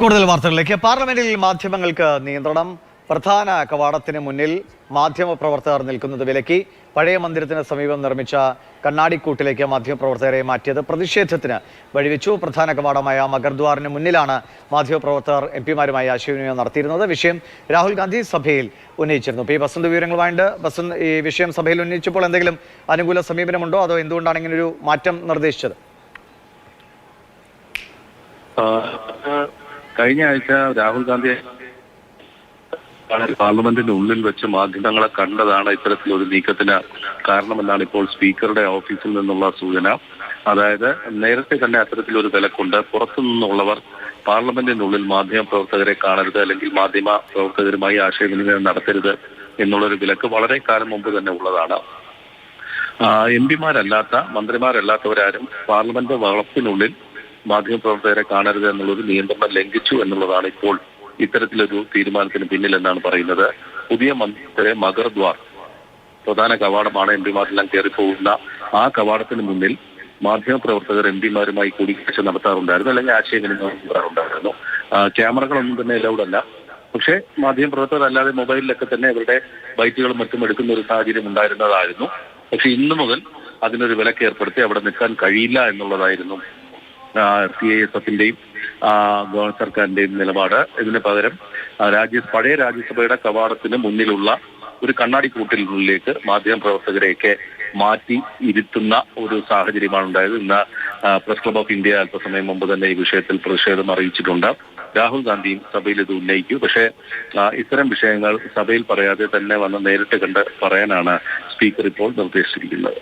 കൂടുതൽ വാർത്തകളിലേക്ക്. പാർലമെന്റിൽ മാധ്യമങ്ങൾക്ക് നിയന്ത്രണം. പ്രധാന കവാടത്തിന് മുന്നിൽ മാധ്യമപ്രവർത്തകർ നിൽക്കുന്നത് വിലക്കി. പഴയ മന്ദിരത്തിന് സമീപം നിർമ്മിച്ച കണ്ണാടിക്കൂട്ടിലേക്ക് മാധ്യമപ്രവർത്തകരെ മാറ്റിയത് പ്രതിഷേധത്തിന് വഴിവെച്ചു. പ്രധാന കവാടമായ മഗർദ്വാറിന് മുന്നിലാണ് മാധ്യമപ്രവർത്തകർ എം പിമാരുമായി ആശയവിനിമയം നടത്തിയിരുന്നത്. വിഷയം രാഹുൽ ഗാന്ധി സഭയിൽ ഉന്നയിച്ചിരുന്നു. പി വസന്ത് വിവരങ്ങളുമായിട്ട് വസന്ത് ഈ വിഷയം സഭയിൽ ഉന്നയിച്ചപ്പോൾ എന്തെങ്കിലും അനുകൂല സമീപനമുണ്ടോ? അതോ എന്തുകൊണ്ടാണ് ഇങ്ങനൊരു മാറ്റം നിർദ്ദേശിച്ചത്? കഴിഞ്ഞ ആഴ്ച രാഹുൽ ഗാന്ധി പാർലമെന്റിന്റെ ഉള്ളിൽ വെച്ച് മാധ്യമങ്ങളെ കണ്ടതാണ് ഇത്തരത്തിലൊരു നീക്കത്തിന് കാരണമെന്നാണ് ഇപ്പോൾ സ്പീക്കറുടെ ഓഫീസിൽ നിന്നുള്ള സൂചന. അതായത് നേരത്തെ തന്നെ അത്തരത്തിലൊരു വിലക്കുണ്ട്. പുറത്തു നിന്നുള്ളവർ പാർലമെന്റിനുള്ളിൽ മാധ്യമ പ്രവർത്തകരെ കാണരുത് അല്ലെങ്കിൽ മാധ്യമ പ്രവർത്തകരുമായി ആശയവിനിമയം നടത്തരുത് എന്നുള്ളൊരു വിലക്ക് വളരെ കാലം മുമ്പ് തന്നെ ഉള്ളതാണ്. എം പിമാരല്ലാത്ത മന്ത്രിമാരല്ലാത്തവരാരും പാർലമെന്റ് വളപ്പിനുള്ളിൽ മാധ്യമപ്രവർത്തകരെ കാണരുത് എന്നുള്ളൊരു നിയന്ത്രണം ലംഘിച്ചു എന്നുള്ളതാണ് ഇപ്പോൾ ഇത്തരത്തിലൊരു തീരുമാനത്തിന് പിന്നിൽ എന്നാണ് പറയുന്നത്. പുതിയ മന്ത്രിയുടെ മകർദ്വാർ പ്രധാന കവാടമാണ് എം പിമാരെല്ലാം കയറി പോകുന്ന ആ കവാടത്തിന് മുന്നിൽ മാധ്യമപ്രവർത്തകർ എം പിമാരുമായി കൂടിക്കാഴ്ച നടത്താറുണ്ടായിരുന്നു അല്ലെങ്കിൽ ആശയവിനിമയം നടത്താറുണ്ടായിരുന്നു. ക്യാമറകളൊന്നും തന്നെ അല്ല. പക്ഷേ മാധ്യമപ്രവർത്തകർ അല്ലാതെ മൊബൈലിലൊക്കെ തന്നെ അവരുടെ ബൈറ്റുകളും മറ്റും എടുക്കുന്ന ഒരു സാഹചര്യം ഉണ്ടായിരുന്നതായിരുന്നു. പക്ഷെ ഇന്നു മുതൽ അതിനൊരു വിലക്കേർപ്പെടുത്തി അവിടെ നിൽക്കാൻ കഴിയില്ല എന്നുള്ളതായിരുന്നു സി ഐ എസ് എഫിന്റെയും ഗവൺമെന്റ് സർക്കാരിന്റെയും നിലപാട്. ഇതിന് പകരം രാജ്യ പഴയ രാജ്യസഭയുടെ കവാടത്തിന് മുന്നിലുള്ള ഒരു കണ്ണാടി കൂട്ടിനുള്ളിലേക്ക് മാധ്യമ പ്രവർത്തകരെയൊക്കെ മാറ്റി ഇരുത്തുന്ന ഒരു സാഹചര്യമാണ് ഉണ്ടായത്. ഇന്ന് പ്രസ് ക്ലബ് ഓഫ് ഇന്ത്യ അല്പസമയം മുമ്പ് തന്നെ ഈ വിഷയത്തിൽ പ്രതിഷേധം അറിയിച്ചിട്ടുണ്ട്. രാഹുൽ ഗാന്ധിയും സഭയിൽ ഇത് ഉന്നയിക്കൂ. പക്ഷേ ഇത്തരം വിഷയങ്ങൾ സഭയിൽ പറയാതെ തന്നെ വന്ന് നേരിട്ട് കണ്ട് പറയാനാണ് സ്പീക്കർ ഇപ്പോൾ നിർദ്ദേശിച്ചിരിക്കുന്നത്.